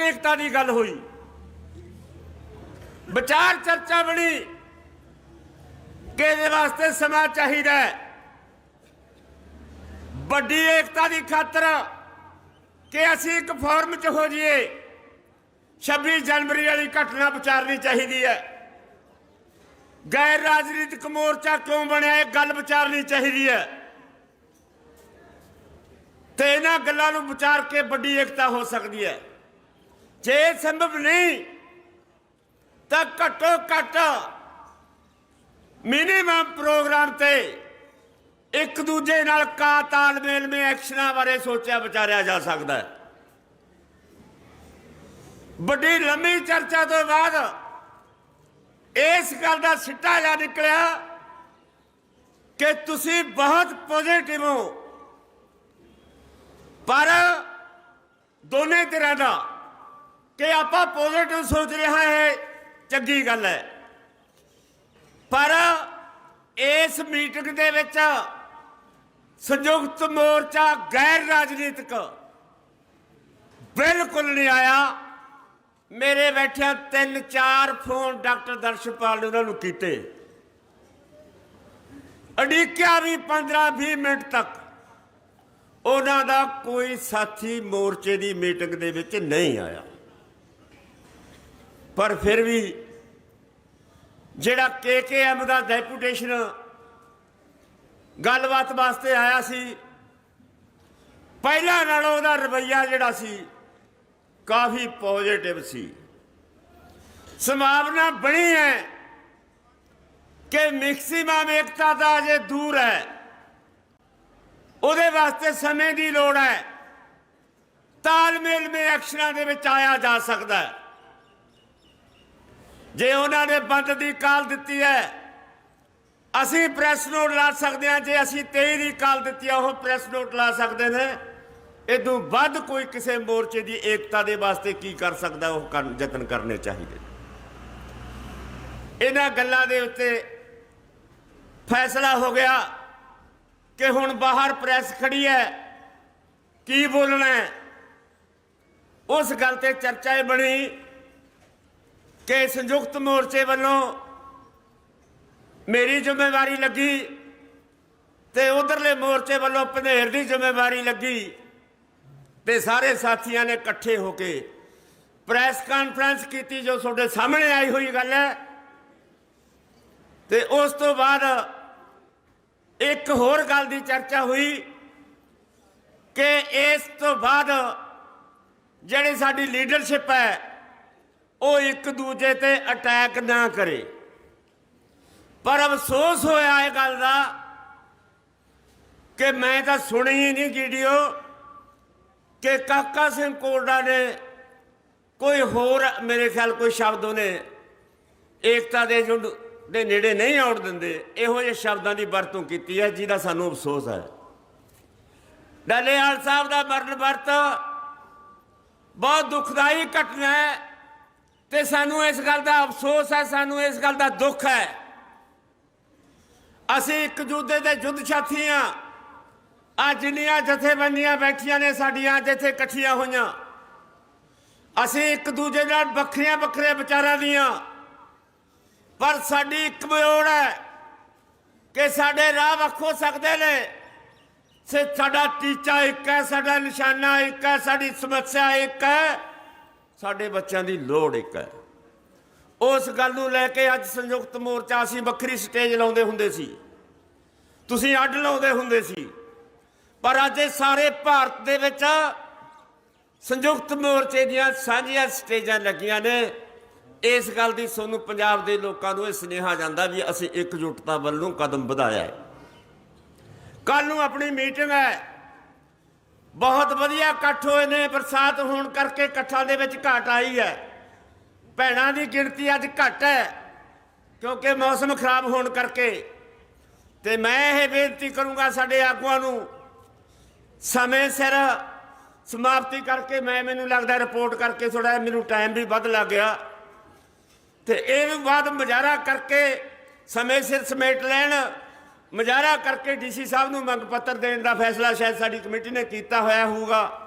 ਤੱਕ ਏਕਤਾ ਦੀ ਗੱਲ ਹੋਈ। ਵਿਚਾਰ ਚਰਚਾ ਬਣੀ ਕਿ ਇਹਦੇ ਵਾਸਤੇ ਸਮਾਂ ਚਾਹੀਦਾ ਹੈ। ਵੱਡੀ ਏਕਤਾ ਦੀ ਖਾਤਰ ਕਿ ਅਸੀਂ ਇੱਕ ਫੋਰਮ 'ਚ ਹੋ ਜਾਈਏ 26 ਜਨਵਰੀ ਵਾਲੀ ਘਟਨਾ ਵਿਚਾਰਨੀ ਚਾਹੀਦੀ ਹੈ। ਗੈਰ ਰਾਜਨੀਤਿਕ ਮੋਰਚਾ ਕਿਉਂ ਬਣਿਆ, ਇਹ ਗੱਲ ਵਿਚਾਰਨੀ ਚਾਹੀਦੀ ਹੈ। ਤੇ ਇਹਨਾਂ ਗੱਲਾਂ ਨੂੰ ਵਿਚਾਰ ਕੇ ਵੱਡੀ ਏਕਤਾ ਹੋ ਸਕਦੀ ਹੈ। ਜੇ ਸੰਭਵ ਨਹੀਂ, ਤਾਂ ਘੱਟੋ ਘੱਟ ਮਿਨੀਮਮ ਪ੍ਰੋਗਰਾਮ ਤੇ ਇੱਕ ਦੂਜੇ ਨਾਲ ਕਾ ਤਾਲਮੇਲ ਮੇ ਐਕਸ਼ਨਾਂ ਬਾਰੇ ਸੋਚਿਆ ਵਿਚਾਰਿਆ ਜਾ ਸਕਦਾ ਹੈ। ਵੱਡੀ ਲੰਮੀ ਚਰਚਾ ਤੋਂ ਬਾਅਦ ਇਸ ਗੱਲ ਦਾ ਸਿੱਟਾ ਜਾ ਨਿਕਲਿਆ ਕਿ ਤੁਸੀਂ ਬਹੁਤ ਪੋਜ਼ਿਟਿਵ ਹੋ। ਪਰ ਦੋਨੇ ਤਰ੍ਹਾਂ ਦਾ ਕਿ ਆਪਾਂ ਪੋਜ਼ਿਟਿਵ ਸੋਚ ਰਿਹਾ ਹੈ ਚੰਗੀ ਗੱਲ ਹੈ। ਪਰ ਇਸ ਮੀਟਿੰਗ ਦੇ ਵਿੱਚ ਸੰਯੁਕਤ ਮੋਰਚਾ ਗੈਰ ਰਾਜਨੀਤਿਕ ਬਿਲਕੁਲ ਨਹੀਂ ਆਇਆ। ਮੇਰੇ ਬੈਠਿਆਂ ਤਿੰਨ ਚਾਰ ਫੋਨ ਡਾਕਟਰ ਦਰਸ਼ਪਾਲ ਨੇ ਉਹਨਾਂ ਨੂੰ ਕੀਤੇ। ਅੜੀਕਿਆ ਵੀ 15 20 ਮਿੰਟ ਤੱਕ ਉਹਨਾਂ ਦਾ ਕੋਈ ਸਾਥੀ ਮੋਰਚੇ ਦੀ ਮੀਟਿੰਗ ਦੇ ਵਿੱਚ ਨਹੀਂ ਆਇਆ। ਪਰ ਫਿਰ ਵੀ ਜਿਹੜਾ ਕੇਕੇਐਮ ਦਾ ਡੈਪੂਟੇਸ਼ਨ ਗੱਲਬਾਤ ਵਾਸਤੇ ਆਇਆ ਸੀ, ਪਹਿਲਾਂ ਨਾਲੋਂ ਉਹਦਾ ਰਵੱਈਆ ਜਿਹੜਾ ਸੀ, ਕਾਫੀ ਪੋਜ਼ਿਟਿਵ ਸੀ। ਸੰਭਾਵਨਾ ਬਣੀ ਹੈ ਕਿ ਮੈਕਸਿਮਮ ਏਕਤਾ ਦਾ ਅਜੇ ਦੂਰ ਹੈ। ਉਹਦੇ ਵਾਸਤੇ ਸਮੇਂ ਦੀ ਲੋੜ ਹੈ। ਤਾਲਮੇਲ ਮੇ ਐਕਸ਼ਨਾਂ ਦੇ ਵਿੱਚ ਆਇਆ ਜਾ ਸਕਦਾ ਹੈ। ਜੇ ਉਹਨਾਂ ਨੇ ਬੰਦ ਦੀ ਕਾਲ ਦਿੱਤੀ ਹੈ, ਅਸੀਂ ਪ੍ਰੈਸ ਨੋਟ ਲਾ ਸਕਦੇ ਹਾਂ। ਜੇ ਅਸੀਂ 23 ਦੀ ਕਾਲ ਦਿੱਤੀ ਹੈ ਉਹ ਪ੍ਰੈਸ ਨੋਟ ਲਾ ਸਕਦੇ ਨੇ। ਇਦੋਂ ਵੱਧ ਕੋਈ ਕਿਸੇ ਮੋਰਚੇ ਦੀ ਏਕਤਾ ਦੇ ਵਾਸਤੇ ਕੀ ਕਰ ਸਕਦਾ, ਉਹ ਕਰਨ- ਯਤਨ ਕਰਨੇ ਚਾਹੀਦੇ ਇਹਨਾਂ ਗੱਲਾਂ ਦੇ ਉੱਤੇ ਫੈਸਲਾ ਹੋ ਗਿਆ ਕਿ ਹੁਣ ਬਾਹਰ ਪ੍ਰੈਸ ਖੜੀ ਹੈ। ਕੀ ਬੋਲਣਾ ਉਸ ਗੱਲ ਤੇ ਚਰਚਾ ਇਹ ਬਣੀ। ਕਿ ਸੰਯੁਕਤ ਮੋਰਚੇ ਵੱਲੋਂ ਮੇਰੀ ਜ਼ਿੰਮੇਵਾਰੀ ਲੱਗੀ ਤੇ ਉਧਰਲੇ ਮੋਰਚੇ ਵੱਲੋਂ ਪੰਧੇਰ ਦੀ ਜ਼ਿੰਮੇਵਾਰੀ ਲੱਗੀ ਤੇ ਸਾਰੇ ਸਾਥੀਆਂ ਨੇ ਇਕੱਠੇ ਹੋ ਕੇ ਪ੍ਰੈਸ ਕਾਨਫਰੰਸ ਕੀਤੀ ਜੋ ਤੁਹਾਡੇ ਸਾਹਮਣੇ ਆਈ ਹੋਈ ਗੱਲ ਹੈ। ਤੇ ਉਸ ਤੋਂ ਬਾਅਦ ਇੱਕ ਹੋਰ ਗੱਲ ਦੀ ਚਰਚਾ ਹੋਈ ਕਿ ਇਸ ਤੋਂ ਬਾਅਦ ਜਿਹੜੀ ਸਾਡੀ ਲੀਡਰਸ਼ਿਪ ਹੈ ਉਹ ਇੱਕ ਦੂਜੇ ਤੇ ਅਟੈਕ ਨਾ ਕਰੇ। ਪਰ ਅਫਸੋਸ ਹੋਇਆ ਇਹ ਗੱਲ ਦਾ ਕਿ ਮੈਂ ਤਾਂ ਸੁਣੀ ਹੀ ਨਹੀਂ ਵੀਡੀਓ ਕਿ ਕਾਕਾ ਸਿੰਘ ਕੋਰਡਾ ਨੇ ਕੋਈ ਹੋਰ, ਮੇਰੇ ਖਿਆਲ ਕੋਈ ਸ਼ਬਦ ਉਹਨੇ ਏਕਤਾ ਦੇ ਜੁੰਡ ਦੇ ਨੇੜੇ ਨਹੀਂ ਆਉਣ ਦਿੰਦੇ। ਇਹੋ ਜਿਹੇ ਸ਼ਬਦਾਂ ਦੀ ਵਰਤੋਂ ਕੀਤੀ ਹੈ ਜਿਹਦਾ ਸਾਨੂੰ ਅਫਸੋਸ ਹੈ। ਡੱਲੇਵਾਲ ਸਾਹਿਬ ਦਾ ਮਰਨ ਵਰਤ ਬਹੁਤ ਦੁਖਦਾਈ ਘਟਨਾ ਹੈ। ਤੇ ਸਾਨੂੰ ਇਸ ਗੱਲ ਦਾ ਅਫਸੋਸ ਹੈ, ਸਾਨੂੰ ਇਸ ਗੱਲ ਦਾ ਦੁੱਖ ਹੈ। ਅਸੀਂ ਇੱਕ ਦੂਜੇ ਦੇ ਜੁੱਧ ਸਾਥੀ ਹਾਂ। ਆ ਜਿੰਨੀਆਂ ਜਥੇਬੰਦੀਆਂ ਬੈਠੀਆਂ ਨੇ ਸਾਡੀਆਂ ਅੱਜ ਇੱਥੇ ਇਕੱਠੀਆਂ ਹੋਈਆਂ। ਅਸੀਂ ਇੱਕ ਦੂਜੇ ਨਾਲ ਵੱਖਰੀਆਂ ਵੱਖਰੇ ਵਿਚਾਰਾਂ ਦੀਆਂ। ਪਰ ਸਾਡੀ ਇੱਕ ਮੋੜ ਹੈ ਕਿ ਸਾਡੇ ਰਾਹ ਵੱਖ ਹੋ ਸਕਦੇ ਨੇ। ਸੇ ਸਾਡਾ ਟੀਚਾ ਇੱਕ ਹੈ, ਸਾਡਾ ਨਿਸ਼ਾਨਾ ਇੱਕ ਹੈ, ਸਾਡੀ ਸਮੱਸਿਆ ਇੱਕ ਹੈ। ਸਾਡੇ ਬੱਚਿਆਂ ਦੀ ਲੋੜ ਇੱਕ ਹੈ। ਉਸ ਗੱਲ ਨੂੰ ਲੈ ਕੇ ਅੱਜ ਸੰਯੁਕਤ ਮੋਰਚਾ ਅਸੀਂ ਵੱਖਰੀ ਸਟੇਜ ਲਾਉਂਦੇ ਹੁੰਦੇ ਸੀ। ਤੁਸੀਂ ਅੱਡ ਲਾਉਂਦੇ ਹੁੰਦੇ ਸੀ। ਪਰ ਅੱਜ ਇਹ ਸਾਰੇ ਭਾਰਤ ਦੇ ਵਿੱਚ ਸੰਯੁਕਤ ਮੋਰਚੇ ਦੀਆਂ ਸਾਂਝੀਆਂ ਸਟੇਜਾਂ ਲੱਗੀਆਂ ਨੇ। ਇਸ ਗੱਲ ਦੀ ਤੁਹਾਨੂੰ ਪੰਜਾਬ ਦੇ ਲੋਕਾਂ ਨੂੰ ਇਹ ਸੁਨੇਹਾ ਜਾਂਦਾ ਵੀ ਅਸੀਂ ਇਕਜੁੱਟਤਾ ਵੱਲੋਂ ਕਦਮ ਵਧਾਇਆ ਹੈ। ਕੱਲ ਨੂੰ ਆਪਣੀ ਮੀਟਿੰਗ ਹੈ। ਬਹੁਤ ਵਧੀਆ ਇਕੱਠ ਹੋਏ ਨੇ, ਬਰਸਾਤ ਹੋਣ ਕਰਕੇ ਇਕੱਠਾਂ ਦੇ ਵਿੱਚ ਘਾਟ ਆਈ ਹੈ। ਭੈਣਾਂ ਦੀ ਗਿਣਤੀ ਅੱਜ ਘੱਟ ਹੈ, ਕਿਉਂਕਿ ਮੌਸਮ ਖਰਾਬ ਹੋਣ ਕਰਕੇ। ਤੇ ਮੈਂ ਇਹ ਬੇਨਤੀ ਕਰੂੰਗਾ ਸਾਡੇ ਆਗੂਆਂ ਨੂੰ, ਸਮੇਂ ਸਿਰ ਸਮਾਪਤੀ ਕਰਕੇ ਮੈਂ, ਮੈਨੂੰ ਲੱਗਦਾ ਰਿਪੋਰਟ ਕਰਕੇ ਥੋੜਾ ਮੈਨੂੰ ਟਾਈਮ ਵੀ ਵੱਧ ਲੱਗ ਗਿਆ। ਤੇ ਇਹ ਵੀ ਬਾਅਦ ਮੁਜ਼ਾਹਰਾ ਕਰਕੇ ਸਮੇਂ ਸਿਰ ਸਮੇਟ ਲੈਣ ਮੁਜ਼ਾਹਰਾ ਕਰਕੇ ਡੀਸੀ ਸਾਹਿਬ ਨੂੰ ਮੰਗ ਪੱਤਰ ਦੇਣ ਦਾ ਫੈਸਲਾ ਸ਼ਾਇਦ ਸਾਡੀ ਕਮੇਟੀ ਨੇ ਕੀਤਾ ਹੋਇਆ ਹੋਊਗਾ।